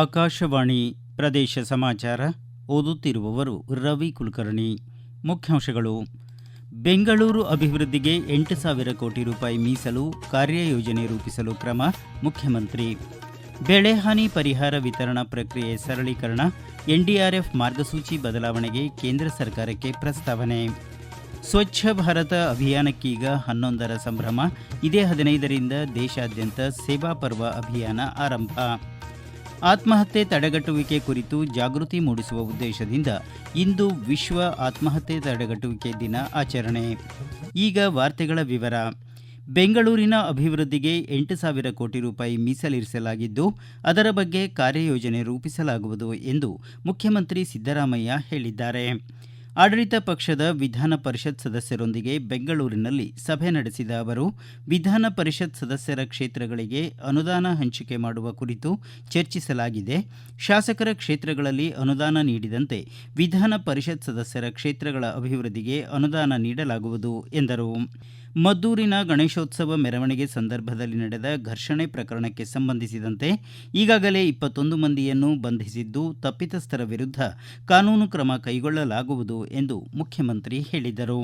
ಆಕಾಶವಾಣಿ ಪ್ರದೇಶ ಸಮಾಚಾರ. ಓದುತ್ತಿರುವವರು ರವಿ ಕುಲಕರ್ಣಿ. ಮುಖ್ಯಾಂಶಗಳು. ಬೆಂಗಳೂರು ಅಭಿವೃದ್ಧಿಗೆ ಎಂಟು ಸಾವಿರ ಕೋಟಿ ರೂಪಾಯಿ ಮೀಸಲು ಕಾರ್ಯಯೋಜನೆ ರೂಪಿಸಲು ಕ್ರಮ ಮುಖ್ಯಮಂತ್ರಿ. ಬೆಳೆಹಾನಿ ಪರಿಹಾರ ವಿತರಣಾ ಪ್ರಕ್ರಿಯೆ ಸರಳೀಕರಣ, ಎನ್ಡಿಆರ್ಎಫ್ ಮಾರ್ಗಸೂಚಿ ಬದಲಾವಣೆಗೆ ಕೇಂದ್ರ ಸರ್ಕಾರಕ್ಕೆ ಪ್ರಸ್ತಾವನೆ. ಸ್ವಚ್ಛ ಭಾರತ ಅಭಿಯಾನಕ್ಕೀಗ ಹನ್ನೊಂದರ ಸಂಭ್ರಮ, ಇದೇ ಹದಿನೈದರಿಂದ ದೇಶಾದ್ಯಂತ ಸೇವಾ ಪರ್ವ ಅಭಿಯಾನ ಆರಂಭ. ಆತ್ಮಹತ್ಯೆ ತಡೆಗಟ್ಟುವಿಕೆ ಕುರಿತು ಜಾಗೃತಿ ಮೂಡಿಸುವ ಉದ್ದೇಶದಿಂದ ಇಂದು ವಿಶ್ವ ಆತ್ಮಹತ್ಯೆ ತಡೆಗಟ್ಟುವಿಕೆ ದಿನ ಆಚರಣೆ. ಈಗ ವಾರ್ತೆಗಳ ವಿವರ. ಬೆಂಗಳೂರಿನ ಅಭಿವೃದ್ಧಿಗೆ ಎಂಟು ಸಾವಿರ ಕೋಟಿ ರೂಪಾಯಿ ಮೀಸಲಿರಿಸಲಾಗಿದ್ದು, ಅದರ ಬಗ್ಗೆ ಕಾರ್ಯಯೋಜನೆ ರೂಪಿಸಲಾಗುವುದು ಎಂದು ಮುಖ್ಯಮಂತ್ರಿ ಸಿದ್ದರಾಮಯ್ಯ ಹೇಳಿದ್ದಾರೆ. ಆಡಳಿತ ಪಕ್ಷದ ವಿಧಾನ ಪರಿಷತ್ ಸದಸ್ಯರೊಂದಿಗೆ ಬೆಂಗಳೂರಿನಲ್ಲಿ ಸಭೆ ನಡೆಸಿದ ಅವರು, ವಿಧಾನ ಪರಿಷತ್ ಸದಸ್ಯರ ಕ್ಷೇತ್ರಗಳಿಗೆ ಅನುದಾನ ಹಂಚಿಕೆ ಮಾಡುವ ಕುರಿತು ಚರ್ಚಿಸಲಾಗಿದೆ. ಶಾಸಕರ ಕ್ಷೇತ್ರಗಳಲ್ಲಿ ಅನುದಾನ ನೀಡಿದಂತೆ ವಿಧಾನ ಪರಿಷತ್ ಸದಸ್ಯರ ಕ್ಷೇತ್ರಗಳ ಅಭಿವೃದ್ಧಿಗೆ ಅನುದಾನ ನೀಡಲಾಗುವುದು, ಎಂದರು. ಮದ್ದೂರಿನ ಗಣೇಶೋತ್ಸವ ಮೆರವಣಿಗೆ ಸಂದರ್ಭದಲ್ಲಿ ನಡೆದ ಘರ್ಷಣೆ ಪ್ರಕರಣಕ್ಕೆ ಸಂಬಂಧಿಸಿದಂತೆ ಈಗಾಗಲೇ ಇಪ್ಪತ್ತೊಂದು ಮಂದಿಯನ್ನು ಬಂಧಿಸಿದ್ದು ತಪ್ಪಿತಸ್ಥರ ವಿರುದ್ಧ ಕಾನೂನು ಕ್ರಮ ಕೈಗೊಳ್ಳಲಾಗುವುದು ಎಂದು ಮುಖ್ಯಮಂತ್ರಿ ಹೇಳಿದರು.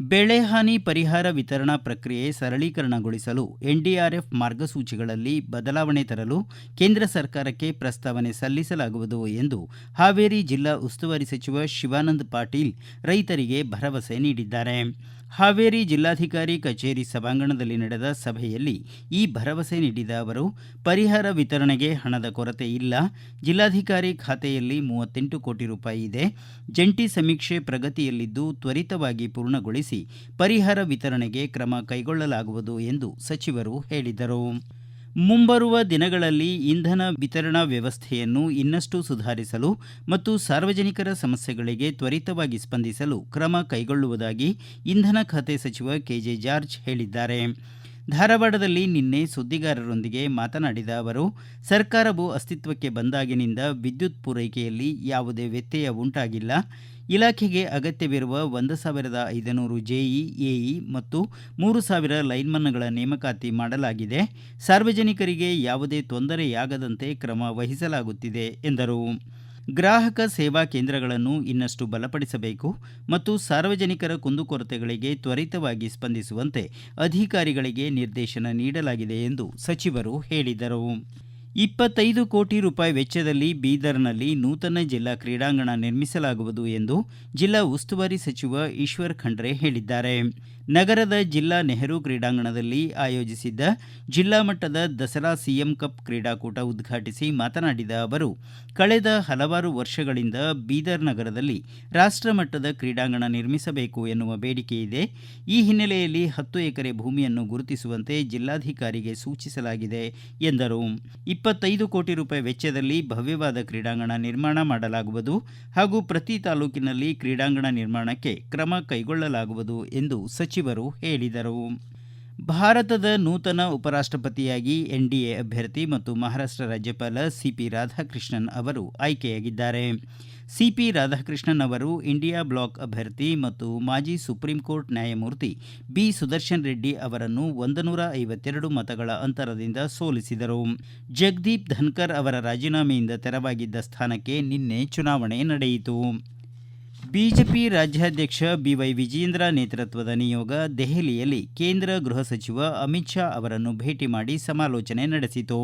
ಬೆಳೆಹಾನಿ ಪರಿಹಾರ ವಿತರಣಾ ಪ್ರಕ್ರಿಯೆ ಸರಳೀಕರಣಗೊಳಿಸಲು ಎನ್ಡಿಆರ್ಎಫ್ ಮಾರ್ಗಸೂಚಿಗಳಲ್ಲಿ ಬದಲಾವಣೆ ತರಲು ಕೇಂದ್ರ ಸರ್ಕಾರಕ್ಕೆ ಪ್ರಸ್ತಾವನೆ ಸಲ್ಲಿಸಲಾಗುವುದು ಎಂದು ಹಾವೇರಿ ಜಿಲ್ಲಾ ಉಸ್ತುವಾರಿ ಸಚಿವ ಶಿವಾನಂದ ಪಾಟೀಲ್ ರೈತರಿಗೆ ಭರವಸೆ ನೀಡಿದ್ದಾರೆ. ಹಾವೇರಿ ಜಿಲ್ಲಾಧಿಕಾರಿ ಕಚೇರಿ ಸಭಾಂಗಣದಲ್ಲಿ ನಡೆದ ಸಭೆಯಲ್ಲಿ ಈ ಭರವಸೆ ನೀಡಿದ ಅವರು, ಪರಿಹಾರ ವಿತರಣೆಗೆ ಹಣದ ಕೊರತೆ ಇಲ್ಲ, ಜಿಲ್ಲಾಧಿಕಾರಿ ಖಾತೆಯಲ್ಲಿ ಮೂವತ್ತೆಂಟು ಕೋಟಿ ರೂಪಾಯಿ ಇದೆ, ಜಂಟಿ ಸಮೀಕ್ಷೆ ಪ್ರಗತಿಯಲ್ಲಿದ್ದು ತ್ವರಿತವಾಗಿ ಪೂರ್ಣಗೊಳಿಸಿ ಪರಿಹಾರ ವಿತರಣೆಗೆ ಕ್ರಮ ಕೈಗೊಳ್ಳಲಾಗುವುದು ಎಂದು ಸಚಿವರು ಹೇಳಿದರು. ಮುಂಬರುವ ದಿನಗಳಲ್ಲಿ ಇಂಧನ ವಿತರಣಾ ವ್ಯವಸ್ಥೆಯನ್ನು ಇನ್ನಷ್ಟು ಸುಧಾರಿಸಲು ಮತ್ತು ಸಾರ್ವಜನಿಕರ ಸಮಸ್ಯೆಗಳಿಗೆ ತ್ವರಿತವಾಗಿ ಸ್ಪಂದಿಸಲು ಕ್ರಮ ಕೈಗೊಳ್ಳುವುದಾಗಿ ಇಂಧನ ಖಾತೆ ಸಚಿವ ಕೆಜೆ ಜಾರ್ಜ್ ಹೇಳಿದ್ದಾರೆ. ಧಾರವಾಡದಲ್ಲಿ ನಿನ್ನೆ ಸುದ್ದಿಗಾರರೊಂದಿಗೆ ಮಾತನಾಡಿದ ಅವರು, ಸರ್ಕಾರವು ಅಸ್ತಿತ್ವಕ್ಕೆ ಬಂದಾಗಿನಿಂದ ವಿದ್ಯುತ್ ಪೂರೈಕೆಯಲ್ಲಿ ಯಾವುದೇ ವ್ಯತ್ಯಯ ಉಂಟಾಗಿಲ್ಲ. ಇಲಾಖೆಗೆ ಅಗತ್ಯವಿರುವ ಒಂದು ಸಾವಿರದ ಐದುನೂರು ಜೆಇ, ಎಇ ಮತ್ತು ಮೂರು ಸಾವಿರ ಲೈನ್ಮನ್ಗಳ ನೇಮಕಾತಿ ಮಾಡಲಾಗಿದೆ. ಸಾರ್ವಜನಿಕರಿಗೆ ಯಾವುದೇ ತೊಂದರೆಯಾಗದಂತೆ ಕ್ರಮ ವಹಿಸಲಾಗುತ್ತಿದೆ, ಎಂದರು. ಗ್ರಾಹಕ ಸೇವಾ ಕೇಂದ್ರಗಳನ್ನು ಇನ್ನಷ್ಟು ಬಲಪಡಿಸಬೇಕು ಮತ್ತು ಸಾರ್ವಜನಿಕರ ಕುಂದುಕೊರತೆಗಳಿಗೆ ತ್ವರಿತವಾಗಿ ಸ್ಪಂದಿಸುವಂತೆ ಅಧಿಕಾರಿಗಳಿಗೆ ನಿರ್ದೇಶನ ನೀಡಲಾಗಿದೆ ಎಂದು ಸಚಿವರು ಹೇಳಿದರು. ಇಪ್ಪತ್ತೈದು ಕೋಟಿ ರೂಪಾಯಿ ವೆಚ್ಚದಲ್ಲಿ ಬೀದರ್ನಲ್ಲಿ ನೂತನ ಜಿಲ್ಲಾ ಕ್ರೀಡಾಂಗಣ ನಿರ್ಮಿಸಲಾಗುವುದು ಎಂದು ಜಿಲ್ಲಾ ಉಸ್ತುವಾರಿ ಸಚಿವ ಈಶ್ವರ್ ಖಂಡ್ರೆ ಹೇಳಿದ್ದಾರೆ. ನಗರದ ಜಿಲ್ಲಾ ನೆಹರು ಕ್ರೀಡಾಂಗಣದಲ್ಲಿ ಆಯೋಜಿಸಿದ್ದ ಜಿಲ್ಲಾ ಮಟ್ಟದ ದಸರಾ ಸಿಎಂ ಕಪ್ ಕ್ರೀಡಾಕೂಟ ಉದ್ಘಾಟಿಸಿ ಮಾತನಾಡಿದ ಅವರು, ಕಳೆದ ಹಲವಾರು ವರ್ಷಗಳಿಂದ ಬೀದರ್ ನಗರದಲ್ಲಿ ರಾಷ್ಟ್ರ ಮಟ್ಟದ ಕ್ರೀಡಾಂಗಣ ನಿರ್ಮಿಸಬೇಕು ಎನ್ನುವ ಬೇಡಿಕೆ ಇದೆ. ಈ ಹಿನ್ನೆಲೆಯಲ್ಲಿ ಹತ್ತು ಎಕರೆ ಭೂಮಿಯನ್ನು ಗುರುತಿಸುವಂತೆ ಜಿಲ್ಲಾಧಿಕಾರಿಗೆ ಸೂಚಿಸಲಾಗಿದೆ ಎಂದರು. ಇಪ್ಪತ್ತೈದು ಕೋಟಿ ರೂಪಾಯಿ ವೆಚ್ಚದಲ್ಲಿ ಭವ್ಯವಾದ ಕ್ರೀಡಾಂಗಣ ನಿರ್ಮಾಣ ಮಾಡಲಾಗುವುದು ಹಾಗೂ ಪ್ರತಿ ತಾಲೂಕಿನಲ್ಲಿ ಕ್ರೀಡಾಂಗಣ ನಿರ್ಮಾಣಕ್ಕೆ ಕ್ರಮ ಕೈಗೊಳ್ಳಲಾಗುವುದು ಎಂದು ಸಚಿವರು ಹೇಳಿದರು. ಭಾರತದ ನೂತನ ಉಪರಾಷ್ಟ್ರಪತಿಯಾಗಿ ಎನ್ಡಿಎ ಅಭ್ಯರ್ಥಿ ಮತ್ತು ಮಹಾರಾಷ್ಟ್ರ ರಾಜ್ಯಪಾಲ ಸಿಪಿ ರಾಧಾಕೃಷ್ಣನ್ ಅವರು ಆಯ್ಕೆಯಾಗಿದ್ದಾರೆ. ಸಿಪಿ ರಾಧಾಕೃಷ್ಣನ್ ಅವರು ಇಂಡಿಯಾ ಬ್ಲಾಕ್ ಅಭ್ಯರ್ಥಿ ಮತ್ತು ಮಾಜಿ ಸುಪ್ರೀಂ ಕೋರ್ಟ್ ನ್ಯಾಯಮೂರ್ತಿ ಬಿ. ಸುದರ್ಶನ್ ರೆಡ್ಡಿ ಅವರನ್ನು ಒಂದು ನೂರ ಐವತ್ತೆರಡು ಮತಗಳ ಅಂತರದಿಂದ ಸೋಲಿಸಿದರು. ಜಗದೀಪ್ ಧನ್ಕರ್ ಅವರ ರಾಜೀನಾಮೆಯಿಂದ ತೆರವಾಗಿದ್ದ ಸ್ಥಾನಕ್ಕೆ ನಿನ್ನೆ ಚುನಾವಣೆ ನಡೆಯಿತು. ಬಿಜೆಪಿ ರಾಜ್ಯಾಧ್ಯಕ್ಷ ಬಿವೈ ವಿಜೇಂದ್ರ ನೇತೃತ್ವದ ನಿಯೋಗ ದೆಹಲಿಯಲ್ಲಿ ಕೇಂದ್ರ ಗೃಹ ಸಚಿವ ಅಮಿತ್ ಶಾ ಅವರನ್ನು ಭೇಟಿ ಮಾಡಿ ಸಮಾಲೋಚನೆ ನಡೆಸಿತು.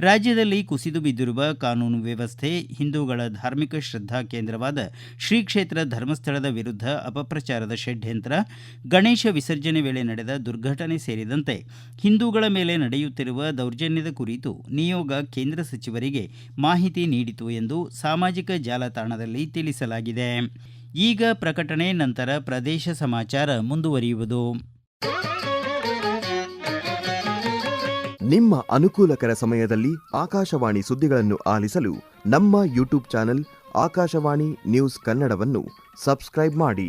ರಾಜ್ಯದಲ್ಲಿ ಕುಸಿದು ಬಿದ್ದಿರುವ ಕಾನೂನು ವ್ಯವಸ್ಥೆ, ಹಿಂದೂಗಳ ಧಾರ್ಮಿಕ ಶ್ರದ್ಧಾ ಕೇಂದ್ರವಾದ ಶ್ರೀ ಕ್ಷೇತ್ರ ಧರ್ಮಸ್ಥಳದ ವಿರುದ್ಧ ಅಪಪ್ರಚಾರದ ಷಡ್ಯಂತ್ರ, ಗಣೇಶ ವಿಸರ್ಜನೆ ವೇಳೆ ನಡೆದ ದುರ್ಘಟನೆ ಸೇರಿದಂತೆ ಹಿಂದೂಗಳ ಮೇಲೆ ನಡೆಯುತ್ತಿರುವ ದೌರ್ಜನ್ಯದ ಕುರಿತು ನಿಯೋಗ ಕೇಂದ್ರ ಸಚಿವರಿಗೆ ಮಾಹಿತಿ ನೀಡಿತು ಎಂದು ಸಾಮಾಜಿಕ ಜಾಲತಾಣದಲ್ಲಿ ತಿಳಿಸಲಾಗಿದೆ. ಈಗ ಪ್ರಕಟಣೆ ನಂತರ ಪ್ರದೇಶ ಸಮಾಚಾರ ಮುಂದುವರಿಯುವುದು. ನಿಮ್ಮ ಅನುಕೂಲಕರ ಸಮಯದಲ್ಲಿ ಆಕಾಶವಾಣಿ ಸುದ್ದಿಗಳನ್ನು ಆಲಿಸಲು ನಮ್ಮ ಯೂಟ್ಯೂಬ್ ಚಾನೆಲ್ ಆಕಾಶವಾಣಿ ನ್ಯೂಸ್ ಕನ್ನಡವನ್ನು ಸಬ್ಸ್ಕ್ರೈಬ್ ಮಾಡಿ.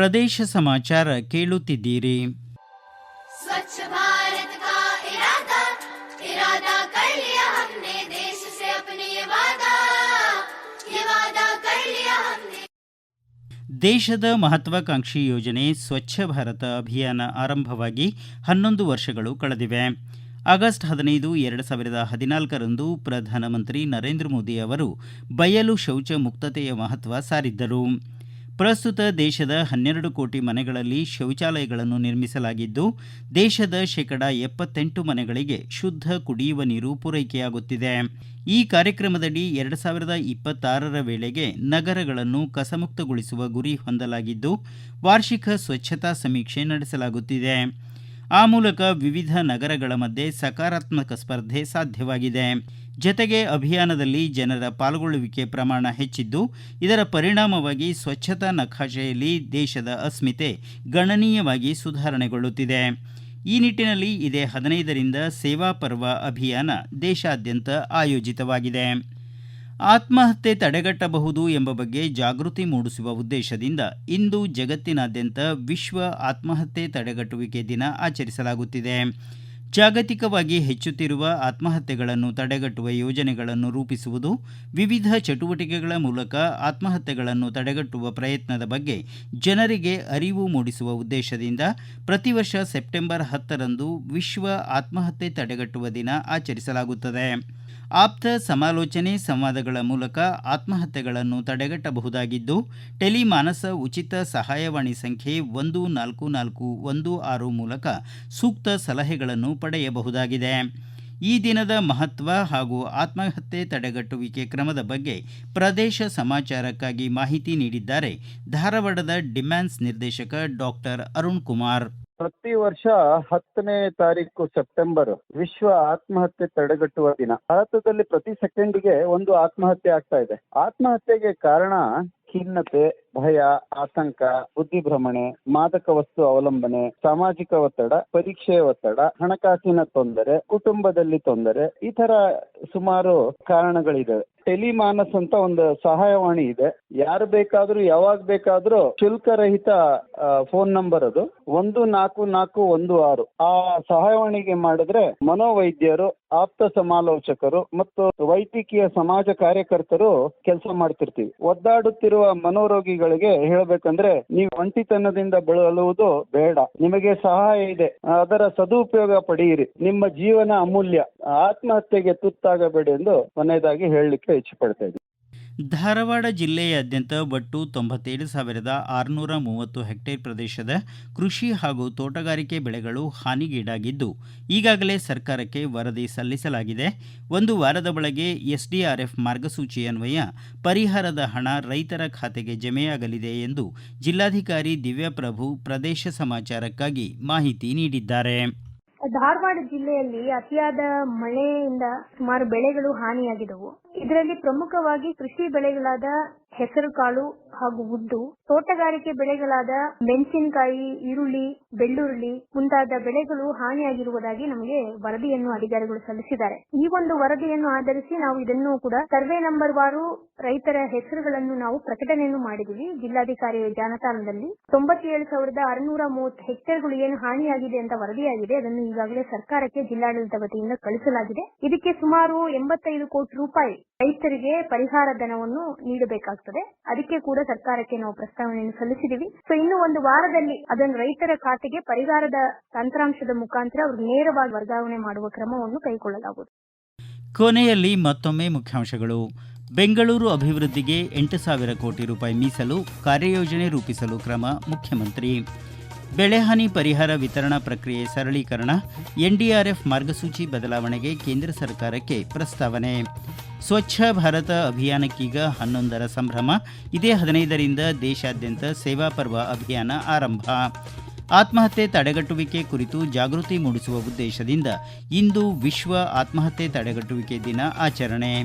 ಪ್ರದೇಶ ಸಮಾಚಾರ ಕೇಳುತ್ತಿದ್ದೀರಿ. ದೇಶದ ಮಹತ್ವಾಕಾಂಕ್ಷಿ ಯೋಜನೆ ಸ್ವಚ್ಛ ಭಾರತ ಅಭಿಯಾನ ಆರಂಭವಾಗಿ ಹನ್ನೊಂದು ವರ್ಷಗಳು ಕಳೆದಿವೆ. ಆಗಸ್ಟ್ ಹದಿನೈದು ಎರಡು ಸಾವಿರದ ಹದಿನಾಲ್ಕರಂದು ಪ್ರಧಾನಮಂತ್ರಿ ನರೇಂದ್ರ ಮೋದಿ ಅವರು ಬಯಲು ಶೌಚ ಮುಕ್ತತೆಯ ಮಹತ್ವ ಸಾರಿದ್ದರು. ಪ್ರಸ್ತುತ ದೇಶದ ಹನ್ನೆರಡು ಕೋಟಿ ಮನೆಗಳಲ್ಲಿ ಶೌಚಾಲಯಗಳನ್ನು ನಿರ್ಮಿಸಲಾಗಿದ್ದು, ದೇಶದ ಶೇಕಡ ಎಪ್ಪತ್ತೆಂಟು ಮನೆಗಳಿಗೆ ಶುದ್ಧ ಕುಡಿಯುವ ನೀರು ಪೂರೈಕೆಯಾಗುತ್ತಿದೆ. ಈ ಕಾರ್ಯಕ್ರಮದಡಿ ಎರಡು ಸಾವಿರದ ಇಪ್ಪತ್ತಾರರ ವೇಳೆಗೆ ನಗರಗಳನ್ನು ಕಸಮುಕ್ತಗೊಳಿಸುವ ಗುರಿ ಹೊಂದಲಾಗಿದ್ದು, ವಾರ್ಷಿಕ ಸ್ವಚ್ಛತಾ ಸಮೀಕ್ಷೆ ನಡೆಸಲಾಗುತ್ತಿದೆ. ಆ ಮೂಲಕ ವಿವಿಧ ನಗರಗಳ ಮಧ್ಯೆ ಸಕಾರಾತ್ಮಕ ಸ್ಪರ್ಧೆ ಸಾಧ್ಯವಾಗಿದೆ. ಜತೆಗೆ ಅಭಿಯಾನದಲ್ಲಿ ಜನರ ಪಾಲ್ಗೊಳ್ಳುವಿಕೆ ಪ್ರಮಾಣ ಹೆಚ್ಚಿದ್ದು, ಇದರ ಪರಿಣಾಮವಾಗಿ ಸ್ವಚ್ಛತಾ ನಕಾಶೆಯಲ್ಲಿ ದೇಶದ ಅಸ್ಮಿತೆ ಗಣನೀಯವಾಗಿ ಸುಧಾರಣೆಗೊಳ್ಳುತ್ತಿದೆ. ಈ ನಿಟ್ಟಿನಲ್ಲಿ ಇದೇ ಹದಿನೈದರಿಂದ ಸೇವಾ ಪರ್ವ ಅಭಿಯಾನ ದೇಶಾದ್ಯಂತ ಆಯೋಜಿತವಾಗಿದೆ. ಆತ್ಮಹತ್ಯೆ ತಡೆಗಟ್ಟಬಹುದು ಎಂಬ ಬಗ್ಗೆ ಜಾಗೃತಿ ಮೂಡಿಸುವ ಉದ್ದೇಶದಿಂದ ಇಂದು ಜಗತ್ತಿನಾದ್ಯಂತ ವಿಶ್ವ ಆತ್ಮಹತ್ಯೆ ತಡೆಗಟ್ಟುವಿಕೆ ದಿನ ಆಚರಿಸಲಾಗುತ್ತಿದೆ. ಜಾಗತಿಕವಾಗಿ ಹೆಚ್ಚುತ್ತಿರುವ ಆತ್ಮಹತ್ಯೆಗಳನ್ನು ತಡೆಗಟ್ಟುವ ಯೋಜನೆಗಳನ್ನು ರೂಪಿಸುವುದು, ವಿವಿಧ ಚಟುವಟಿಕೆಗಳ ಮೂಲಕ ಆತ್ಮಹತ್ಯೆಗಳನ್ನು ತಡೆಗಟ್ಟುವ ಪ್ರಯತ್ನದ ಬಗ್ಗೆ ಜನರಿಗೆ ಅರಿವು ಮೂಡಿಸುವ ಉದ್ದೇಶದಿಂದ ಪ್ರತಿ ವರ್ಷ ಸೆಪ್ಟೆಂಬರ್ ಹತ್ತರಂದು ವಿಶ್ವ ಆತ್ಮಹತ್ಯೆ ತಡೆಗಟ್ಟುವ ದಿನ ಆಚರಿಸಲಾಗುತ್ತದೆ. ಆಪ್ತ ಸಮಾಲೋಚನೆ ಸಂವಾದಗಳ ಮೂಲಕ ಆತ್ಮಹತ್ಯೆಗಳನ್ನು ತಡೆಗಟ್ಟಬಹುದಾಗಿದ್ದು, ಟೆಲಿಮಾನಸ ಉಚಿತ ಸಹಾಯವಾಣಿ ಸಂಖ್ಯೆ ಒಂದು ನಾಲ್ಕು ನಾಲ್ಕು ಒಂದು ಆರು ಮೂಲಕ ಸೂಕ್ತ ಸಲಹೆಗಳನ್ನು ಪಡೆಯಬಹುದಾಗಿದೆ. ಈ ದಿನದ ಮಹತ್ವ ಹಾಗೂ ಆತ್ಮಹತ್ಯೆ ತಡೆಗಟ್ಟುವಿಕೆ ಕ್ರಮದ ಬಗ್ಗೆ ಪ್ರದೇಶ ಸಮಾಚಾರಕ್ಕಾಗಿ ಮಾಹಿತಿ ನೀಡಿದ್ದಾರೆ ಧಾರವಾಡದ ಡಿಮ್ಯಾನ್ಸ್ ನಿರ್ದೇಶಕ ಡಾಕ್ಟರ್ ಅರುಣ್ ಕುಮಾರ್. ಪ್ರತಿ ವರ್ಷ ಹತ್ತನೇ ತಾರೀಕು ಸೆಪ್ಟೆಂಬರ್ ವಿಶ್ವ ಆತ್ಮಹತ್ಯೆ ತಡೆಗಟ್ಟುವ ದಿನ. ಭಾರತದಲ್ಲಿ ಪ್ರತಿ ಸೆಕೆಂಡಿಗೆ ಒಂದು ಆತ್ಮಹತ್ಯೆ ಆಗ್ತಾ ಇದೆ. ಆತ್ಮಹತ್ಯೆಗೆ ಕಾರಣ ಖಿನ್ನತೆ ಭಯ, ಆತಂಕ ಬುದ್ಧಿಭ್ರಮಣೆ ಮಾದಕ ವಸ್ತು ಅವಲಂಬನೆ, ಸಾಮಾಜಿಕ ಒತ್ತಡ ಪರೀಕ್ಷೆಯ ಒತ್ತಡ, ಹಣಕಾಸಿನ ತೊಂದರೆ, ಕುಟುಂಬದಲ್ಲಿ ತೊಂದರೆ, ಈ ತರ ಸುಮಾರು ಕಾರಣಗಳಿದೆ. ಟೆಲಿಮಾನಸ್ ಅಂತ ಒಂದು ಸಹಾಯವಾಣಿ ಇದೆ. ಯಾರು ಬೇಕಾದ್ರೂ, ಯಾವಾಗ ಬೇಕಾದ್ರೂ ಶುಲ್ಕರಹಿತ ಫೋನ್ ನಂಬರ್ ಅದು ಒಂದು ನಾಲ್ಕು ನಾಲ್ಕು ಒಂದು ಆರು. ಆ ಸಹಾಯವಾಣಿಗೆ ಮಾಡಿದ್ರೆ ಮನೋವೈದ್ಯರು, ಆಪ್ತ ಸಮಾಲೋಚಕರು ಮತ್ತು ವೈದ್ಯಕೀಯ ಸಮಾಜ ಕಾರ್ಯಕರ್ತರು ಕೆಲಸ ಮಾಡ್ತಿರ್ತೀವಿ. ಒದ್ದಾಡುತ್ತಿರುವ ಮನೋರೋಗಿಗಳಿಗೆ ಹೇಳಬೇಕಂದ್ರೆ ನೀವು ಒಂಟಿತನದಿಂದ ಬಳಲುವುದು ಬೇಡ. ನಿಮಗೆ ಸಹಾಯ ಇದೆ. ಅದರ ಸದುಪಯೋಗ ಪಡೆಯಿರಿ ನಿಮ್ಮ ಜೀವನ ಅಮೂಲ್ಯ. ಆತ್ಮಹತ್ಯೆಗೆ ತುತ್ತಾಗಬೇಡಿ ಎಂದು ಕೊನೆಯದಾಗಿ ಹೇಳಲಿಕ್ಕೆ ಇಚ್ಛೆ ಪಡ್ತಾ ಧಾರವಾಡ ಜಿಲ್ಲೆಯಾದ್ಯಂತ ಒಟ್ಟು ತೊಂಬತ್ತೇಳು ಸಾವಿರದ ಆರುನೂರ ಮೂವತ್ತು ಹೆಕ್ಟೇರ್ ಪ್ರದೇಶದ ಕೃಷಿ ಹಾಗೂ ತೋಟಗಾರಿಕೆ ಬೆಳೆಗಳು ಹಾನಿಗೀಡಾಗಿದ್ದು, ಈಗಾಗಲೇ ಸರ್ಕಾರಕ್ಕೆ ವರದಿ ಸಲ್ಲಿಸಲಾಗಿದೆ. ಒಂದು ವಾರದ ಒಳಗೆ ಎಸ್ಡಿಆರ್ಎಫ್ ಮಾರ್ಗಸೂಚಿ ಅನ್ವಯ, ಪರಿಹಾರದ ಹಣ ರೈತರ ಖಾತೆಗೆ ಜಮೆಯಾಗಲಿದೆ ಎಂದು ಜಿಲ್ಲಾಧಿಕಾರಿ ದಿವ್ಯಪ್ರಭು ಪ್ರದೇಶ ಸಮಾಚಾರಕ್ಕಾಗಿ ಮಾಹಿತಿ ನೀಡಿದ್ದಾರೆ. ಧಾರವಾಡ ಜಿಲ್ಲೆಯಲ್ಲಿ ಅತಿಯಾದ ಮಳೆಯಿಂದ ಸುಮಾರು ಬೆಳೆಗಳು ಹಾನಿಯಾಗಿದವು ಇದರಲ್ಲಿ ಪ್ರಮುಖವಾಗಿ ಕೃಷಿ ಬೆಳೆಗಳಾದ ಹೆಸರುಕಾಳು ಹಾಗೂ ಉದ್ದು, ತೋಟಗಾರಿಕೆ ಬೆಳೆಗಳಾದ ಮೆಣಸಿನಕಾಯಿ, ಈರುಳ್ಳಿ, ಬೆಳ್ಳುಳ್ಳಿ ಮುಂತಾದ ಬೆಳೆಗಳು ಹಾನಿಯಾಗಿರುವುದಾಗಿ ನಮಗೆ ವರದಿಯನ್ನು ಅಧಿಕಾರಿಗಳು ಸಲ್ಲಿಸಿದ್ದಾರೆ. ಈ ಒಂದು ವರದಿಯನ್ನು ಆಧರಿಸಿ ನಾವು ಇದನ್ನು ಕೂಡ ಸರ್ವೆ ನಂಬರ್ ವಾರು ರೈತರ ಹೆಸರುಗಳನ್ನು ನಾವು ಪ್ರಕಟಣೆಯನ್ನು ಮಾಡಿದ್ದೀವಿ. ಜಿಲ್ಲಾಧಿಕಾರಿ ಜಾಲತಾಣದಲ್ಲಿ ತೊಂಬತ್ತೇಳು ಸಾವಿರದ ಆರುನೂರ ಮೂವತ್ತು ಹೆಕ್ಟೇರ್ಗಳು ಏನು ಹಾನಿಯಾಗಿದೆ ಅಂತ ವರದಿಯಾಗಿದೆ. ಅದನ್ನು ಈಗಾಗಲೇ ಸರ್ಕಾರಕ್ಕೆ ಜಿಲ್ಲಾಡಳಿತ ವತಿಯಿಂದ ಕಳಿಸಲಾಗಿದೆ ಇದಕ್ಕೆ ಸುಮಾರು ಎಂಬತ್ತೈದು ಕೋಟಿ ರೂಪಾಯಿ ರೈತರಿಗೆ ಪರಿಹಾರ ಧನವನ್ನು ನೀಡಬೇಕಾಗ್ತದೆ ಅದಕ್ಕೆ ಕೂಡ ಸರ್ಕಾರಕ್ಕೆ ನಾವು ಪ್ರಸ್ತಾವನೆಯನ್ನು ಸಲ್ಲಿಸಿದೀವಿ. ಸೊ ಇನ್ನು ಒಂದು ವಾರದಲ್ಲಿ ಅದನ್ನು ರೈತರ ಖಾತೆಗೆ ಪರಿಹಾರದ ತಂತ್ರಾಂಶದ ಮುಖಾಂತರ ಅವರು ನೇರವಾಗಿ ವರ್ಗಾವಣೆ ಮಾಡುವ ಕ್ರಮವನ್ನು ಕೈಗೊಳ್ಳಲಾಗುವುದು. ಕೊನೆಯಲ್ಲಿ ಮತ್ತೊಮ್ಮೆ ಮುಖ್ಯಾಂಶಗಳು. ಬೆಂಗಳೂರು ಅಭಿವೃದ್ಧಿಗೆ ಎಂಟು ಸಾವಿರ ಕೋಟಿ ರೂಪಾಯಿ ಮೀಸಲು ಕಾರ್ಯಯೋಜನೆ ರೂಪಿಸಲು ಕ್ರಮ ಮುಖ್ಯಮಂತ್ರಿ. ಬೆಳೆಹಾನಿ ಪರಿಹಾರ ವಿತರಣಾ ಪ್ರಕ್ರಿಯೆ ಸರಳೀಕರಣ, ಎನ್ಡಿಆರ್ಎಫ್ ಮಾರ್ಗಸೂಚಿ ಬದಲಾವಣೆಗೆ ಕೇಂದ್ರ ಸರ್ಕಾರಕ್ಕೆ ಪ್ರಸ್ತಾವನೆ. ಸ್ವಚ್ಛ ಭಾರತ ಅಭಿಯಾನಕ್ಕೀಗ ಹನ್ನೊಂದರ ಸಂಭ್ರಮ, ಇದೇ ಹದಿನೈದರಿಂದ ದೇಶಾದ್ಯಂತ ಸೇವಾ ಪರ್ವ ಅಭಿಯಾನ ಆರಂಭ. ಆತ್ಮಹತ್ಯೆ ತಡೆಗಟ್ಟುವಿಕೆ ಕುರಿತು ಜಾಗೃತಿ ಮೂಡಿಸುವ ಉದ್ದೇಶದಿಂದ ಇಂದು ವಿಶ್ವ ಆತ್ಮಹತ್ಯೆ ತಡೆಗಟ್ಟುವಿಕೆ ದಿನ ಆಚರಣೆ.